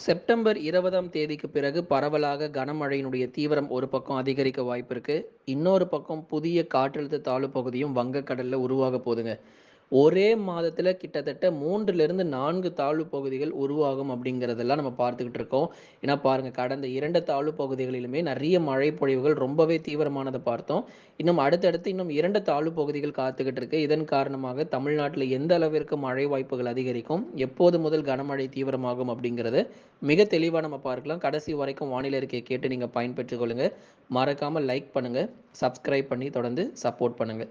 September இருபதாம் தேதிக்கு பிறகு பரவலாக கனமழையினுடைய தீவிரம் ஒரு பக்கம் அதிகரிக்க வாய்ப்பு இருக்கு இன்னொரு பக்கம் புதிய காற்றழுத்த தாழ்வு பகுதியும் வங்கக்கடல்ல உருவாக போகுதுங்க. ஒரே மாதத்துல கிட்டத்தட்ட மூன்றுல இருந்து நான்கு தாழ்வு பகுதிகள் உருவாகும் அப்படிங்கிறதெல்லாம் நம்ம பார்த்துக்கிட்டு இருக்கோம். ஏன்னா பாருங்க கடந்த இரண்டு தாழ்வு பகுதிகளிலுமே நிறைய மழை பொழிவுகள் ரொம்பவே தீவிரமானதை பார்த்தோம். இன்னும் அடுத்தடுத்து இன்னும் இரண்டு தாழ்வு பகுதிகள் காத்துக்கிட்டு இருக்கு. இதன் காரணமாக தமிழ்நாட்டில் எந்த அளவிற்கு மழை வாய்ப்புகள் அதிகரிக்கும் எப்போது முதல் கனமழை தீவிரமாகும் அப்படிங்கிறது மிக தெளிவாக நம்ம பார்க்கலாம். கடைசி வரைக்கும் வானிலை இருக்கையை கேட்டு நீங்கள் பயன்பெற்றுக் கொள்ளுங்க. மறக்காம லைக் பண்ணுங்க சப்ஸ்கிரைப் பண்ணி தொடர்ந்து சப்போர்ட் பண்ணுங்க.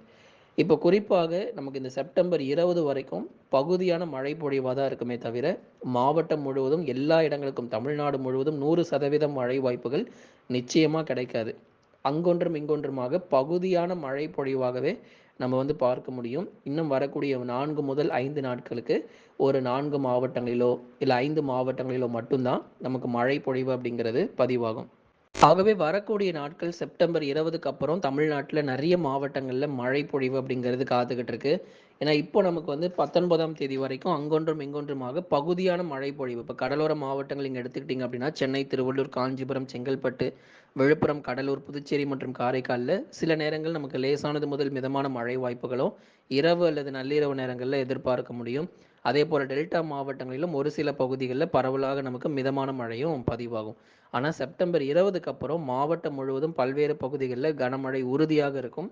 இப்போ குறிப்பாக நமக்கு இந்த செப்டம்பர் இருபது வரைக்கும் பகுதியான மழை பொழிவாக தான் இருக்குமே தவிர மாவட்டம் முழுவதும் எல்லா இடங்களுக்கும் தமிழ்நாடு முழுவதும் நூறு சதவீதம் மழை வாய்ப்புகள் நிச்சயமாக கிடைக்காது. அங்கொன்றும் இங்கொன்றுமாக பகுதியான மழை பொழிவாகவே நம்ம வந்து பார்க்க முடியும். இன்னும் வரக்கூடிய நான்கு முதல் ஐந்து நாட்களுக்கு ஒரு நான்கு மாவட்டங்களிலோ இல்லை ஐந்து மாவட்டங்களிலோ மட்டும்தான் நமக்கு மழை பொழிவு அப்படிங்கிறது பதிவாகும். ஆகவே வரக்கூடிய நாட்கள் செப்டம்பர் இருபதுக்கு அப்புறம் தமிழ்நாட்டில் நிறைய மாவட்டங்களில் மழை பொழிவு அப்படிங்கிறது காத்துக்கிட்டு இருக்கு. ஏன்னா இப்போ நமக்கு வந்து பத்தொன்பதாம் தேதி வரைக்கும் அங்கொன்றும் இங்கொன்றுமாக பகுதியான மழை பொழிவு. இப்போ கடலோர மாவட்டங்கள் இங்கே எடுத்துக்கிட்டிங்க அப்படின்னா சென்னை திருவள்ளூர் காஞ்சிபுரம் செங்கல்பட்டு விழுப்புரம் கடலூர் புதுச்சேரி மற்றும் காரைக்காலில் சில நேரங்கள் நமக்கு லேசானது முதல் மிதமான மழை வாய்ப்புகளும் இரவு அல்லது நள்ளிரவு நேரங்களில் எதிர்பார்க்க முடியும். அதே போல் டெல்டா மாவட்டங்களிலும் ஒரு சில பகுதிகளில் பரவலாக நமக்கு மிதமான மழையும் பதிவாகும். ஆனால் செப்டம்பர் இருபதுக்கு அப்புறம் மாவட்டம் முழுவதும் பல்வேறு பகுதிகளில் கனமழை உறுதியாக இருக்கும்.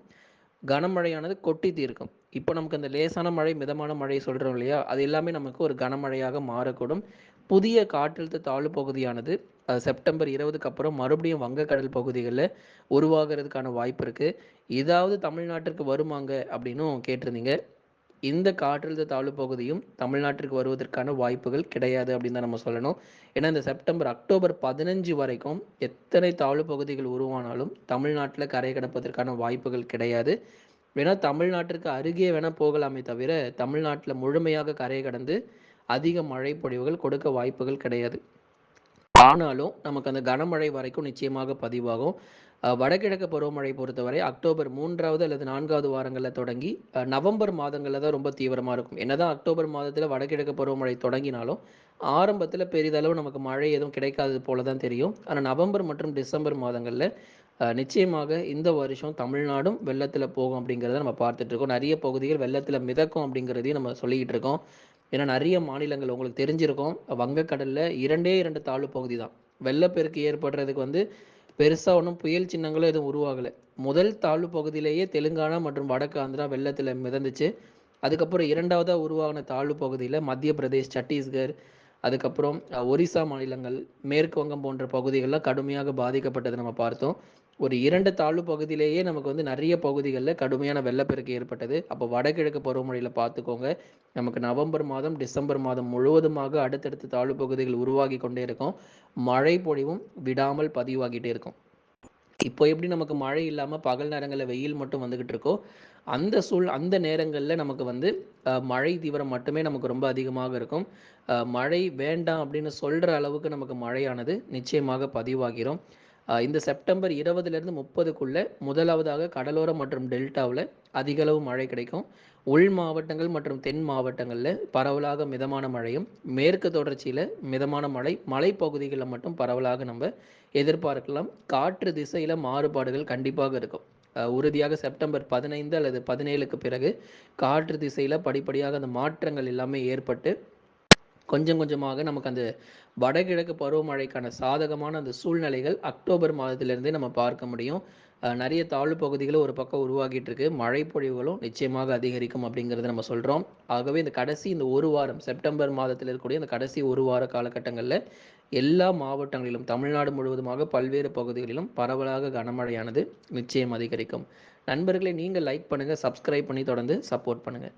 கனமழையானது கொட்டி தீர்க்கும். இப்போ நமக்கு அந்த லேசான மழை மிதமான மழை சொல்கிறோம் இல்லையா? அது எல்லாமே நமக்கு ஒரு கனமழையாக மாறக்கூடும். புதிய காற்றழுத்த தாழ்வு பகுதியானது அது செப்டம்பர் இருபதுக்கு அப்புறம் மறுபடியும் வங்கக்கடல் பகுதிகளில் உருவாகிறதுக்கான வாய்ப்பு இருக்குது இதாவது தமிழ்நாட்டிற்கு வருமாங்க அப்படின்னும் கேட்டிருந்தீங்க. இந்த காற்றழுத்த தாழ்வு பகுதியும் தமிழ்நாட்டிற்கு வருவதற்கான வாய்ப்புகள் கிடையாது அப்படின்னு தான் நம்ம சொல்லணும். ஏன்னா இந்த செப்டம்பர் அக்டோபர் பதினஞ்சு வரைக்கும் எத்தனை தாழ்வு பகுதிகள் உருவானாலும் தமிழ்நாட்டில் கரை கடப்பதற்கான வாய்ப்புகள் கிடையாது. வேணா தமிழ்நாட்டிற்கு அருகே வேணா போகலாமே தவிர தமிழ்நாட்டில் முழுமையாக கரை கடந்து அதிக மழை பொழிவுகள் கொடுக்க வாய்ப்புகள் கிடையாது. ஆனாலும் நமக்கு அந்த கனமழை வரைக்கும் நிச்சயமாக பதிவாகும். வடகிழக்கு பருவமழை பொறுத்தவரை அக்டோபர் மூன்றாவது அல்லது நான்காவது வாரங்களில் தொடங்கி நவம்பர் மாதங்களில் தான் ரொம்ப தீவிரமாக இருக்கும். என்னதான் அக்டோபர் மாதத்தில் வடகிழக்கு பருவமழை தொடங்கினாலும் ஆரம்பத்தில் பெரிதளவு நமக்கு மழை எதுவும் கிடைக்காதது போல தான் தெரியும். ஆனால் நவம்பர் மற்றும் டிசம்பர் மாதங்களில் நிச்சயமாக இந்த வருஷம் தமிழ்நாடும் வெள்ளத்தில் போகும் அப்படிங்கிறத நம்ம பார்த்துட்டு இருக்கோம். நிறைய பகுதிகள் வெள்ளத்தில் மிதக்கும் அப்படிங்கிறதையும் நம்ம சொல்லிக்கிட்டு இருக்கோம். ஏன்னா நிறைய மாநிலங்கள் உங்களுக்கு தெரிஞ்சிருக்கும். வங்கக்கடலில் இரண்டே இரண்டு தாழ்வு பகுதி தான். வெள்ளப்பெருக்கு ஏற்படுறதுக்கு வந்து பெருசாக ஒன்றும் புயல் சின்னங்களும் எதுவும் உருவாகலை. முதல் தாழ்வு பகுதியிலேயே தெலுங்கானா மற்றும் வடக்கு ஆந்திரா வெள்ளத்தில் மிதந்துச்சு. அதுக்கப்புறம் இரண்டாவதாக உருவாகின தாழ்வு பகுதியில் மத்திய பிரதேஷ் சத்தீஸ்கர் அதுக்கப்புறம் ஒரிசா மாநிலங்கள் மேற்கு வங்கம் போன்ற பகுதிகளில் கடுமையாக பாதிக்கப்பட்டதை நம்ம பார்த்தோம். ஒரு இரண்டு தாழ்வு பகுதியிலேயே நமக்கு வந்து நிறைய பகுதிகளில் கடுமையான வெள்ளப்பெருக்கு ஏற்பட்டது. அப்போ வடகிழக்கு பருவமழையில் பார்த்துக்கோங்க. நமக்கு நவம்பர் மாதம் டிசம்பர் மாதம் முழுவதுமாக அடுத்தடுத்த தாழ்வு பகுதிகள் உருவாகி கொண்டே இருக்கும். மழை பொழிவும் விடாமல் பதிவாகிட்டே இருக்கும். இப்போ எப்படி நமக்கு மழை இல்லாமல் பகல் நேரங்களில் வெயில் மட்டும் வந்துகிட்டு இருக்கோ அந்த சூழ் அந்த நேரங்களில் நமக்கு வந்து மழை தீவிரம் மட்டுமே நமக்கு ரொம்ப அதிகமாக இருக்கும். மழை வேண்டாம் அப்படின்னு சொல்கிற அளவுக்கு நமக்கு மழையானது நிச்சயமாக பதிவாகிறோம். இந்த செப்டம்பர் இருபதுலேருந்து முப்பதுக்குள்ளே முதலாவதாக கடலோரம் மற்றும் டெல்டாவில் அதிகளவு மழை கிடைக்கும். உள் மாவட்டங்கள் மற்றும் தென் மாவட்டங்களில் பரவலாக மிதமான மழையும் மேற்கு தொடர்ச்சியில் மிதமான மழை மலைப்பகுதிகளில் மட்டும் பரவலாக நம்ம எதிர்பார்க்கலாம். காற்று திசையில் மாறுபாடுகள் கண்டிப்பாக இருக்கும். உறுதியாக செப்டம்பர் பதினைந்து அல்லது பதினேழுக்கு பிறகு காற்று திசையில் படிப்படியாக அந்த மாற்றங்கள் எல்லாமே ஏற்பட்டு கொஞ்சம் கொஞ்சமாக நமக்கு அந்த வடகிழக்கு பருவமழைக்கான சாதகமான அந்த சூழ்நிலைகள் அக்டோபர் மாதத்திலிருந்தே நம்ம பார்க்க முடியும். நிறைய தாழ்வு பகுதிகளும் ஒரு பக்கம் உருவாகிட்டு இருக்கு. மழை பொழிவுகளும் நிச்சயமாக அதிகரிக்கும் அப்படிங்கிறத நம்ம சொல்கிறோம் ஆகவே இந்த கடைசி இந்த ஒரு வாரம் செப்டம்பர் மாதத்தில் இருக்கக்கூடிய இந்த கடைசி ஒரு வார காலகட்டங்களில் எல்லா மாவட்டங்களிலும் தமிழ்நாடு முழுவதுமாக பல்வேறு பகுதிகளிலும் பரவலாக கனமழையானது நிச்சயம் அதிகரிக்கும். நண்பர்களை நீங்கள் லைக் பண்ணுங்கள் சப்ஸ்கிரைப் பண்ணி தொடர்ந்து சப்போர்ட் பண்ணுங்கள்